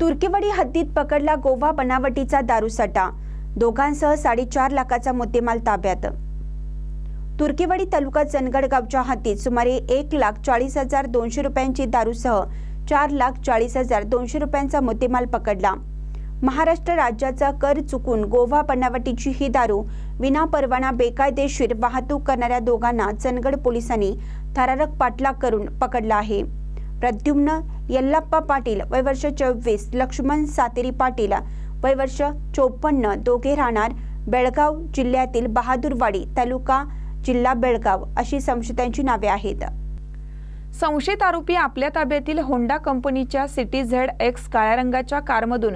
तुर्कीवडी हद्दीत पकडला गोवा बनावटीचा दारूसाठा दोघांसह साडेचार लाखाचा मुद्देमाल ताब्यात. तुर्कीवडी तालुका चंदगड गावच्या हद्दीत सुमारे एक लाख चाळीस हजार दोनशे रुपयांची दारूसह चार लाख चाळीस हजार दोनशे रुपयांचा मुद्देमाल पकडला. महाराष्ट्र राज्याचा कर चुकून गोवा बनावटीची ही दारू विनापरवाना बेकायदेशीर वाहतूक करणाऱ्या दोघांना चंदगड पोलिसांनी थरारक पाठलाग करून पकडला आहे. प्रद्युम्न यल्लप्पा पाटील वयवर्ष चोवीस लक्ष्मण सातेरी पाटील वयवर्ष चोपन्न दोघे राहणार बेळगाव जिल्ह्यातील बहादूरवाडी तालुका जिल्हा बेळगाव अशी संशयितांची नावे आहेत. संशयित आरोपी आपल्या ताब्यातील होंडा कंपनीच्या सिटी झेड एक्स काळ्या रंगाच्या कारमधून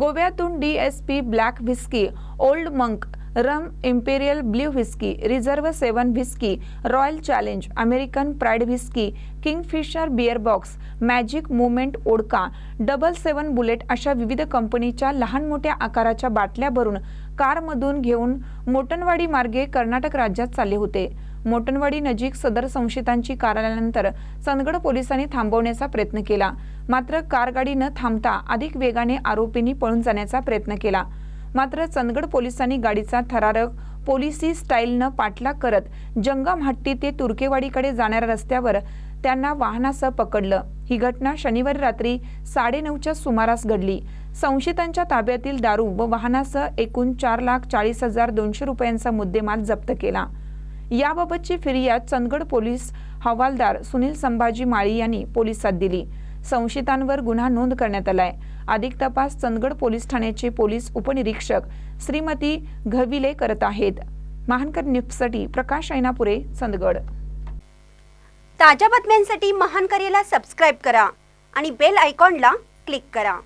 गोव्यातून D S P Black whisky Old Monk rum Imperial Blue whisky Reserve Seven whisky Royal Challenge American Pride whisky Kingfisher beer box Magic movement vodka double seven bullet अशा विविध कंपनीच्या लहान मोठ्या आकाराच्या बाटल्या भरून कारमधून घेऊन मोटनवाडी मार्गे कर्नाटक राज्यात चालले होते. मोटनवाडी नजीक सदर संशयितांची कार आल्यानंतर चंदगड पोलिसांनी थांबवण्याचा प्रयत्न केला. मात्र कारगाडी न थांबता अधिक वेगाने आरोपींनी पळून जाण्याचा प्रयत्न केला. मात्र चंदगड पोलिसांनी गाडीचा थरारक पोलिसी स्टाईलनं पाठलाग करत जंगम हट्टी ते तुर्केवाडीकडे जाणाऱ्या रस्त्यावर त्यांना वाहनासह पकडलं. ही घटना शनिवारी रात्री साडेनऊच्या सुमारास घडली. संशयितांच्या ताब्यातील दारू व वाहनासह एकूण चार लाख चाळीस हजार दोनशे रुपयांचा मुद्देमाल जप्त केला. याबाबतची फिर्याद चंदगड पोलीस हवालदार सुनील संभाजी माळी यांनी पोलिसात दिली. संशयितांवर गुन्हा नोंद करण्यात आलाय. अधिक तपास चंदगड पोलीस ठाण्याचे पोलीस उपनिरीक्षक श्रीमती घविले करत आहेत. महानकर न्यूजसाठी प्रकाश ऐनापुरे चंदगड. ताज्या बातम्यांसाठी महानकरेला सबस्क्राईब करा आणि बेल आयकॉनला क्लिक करा.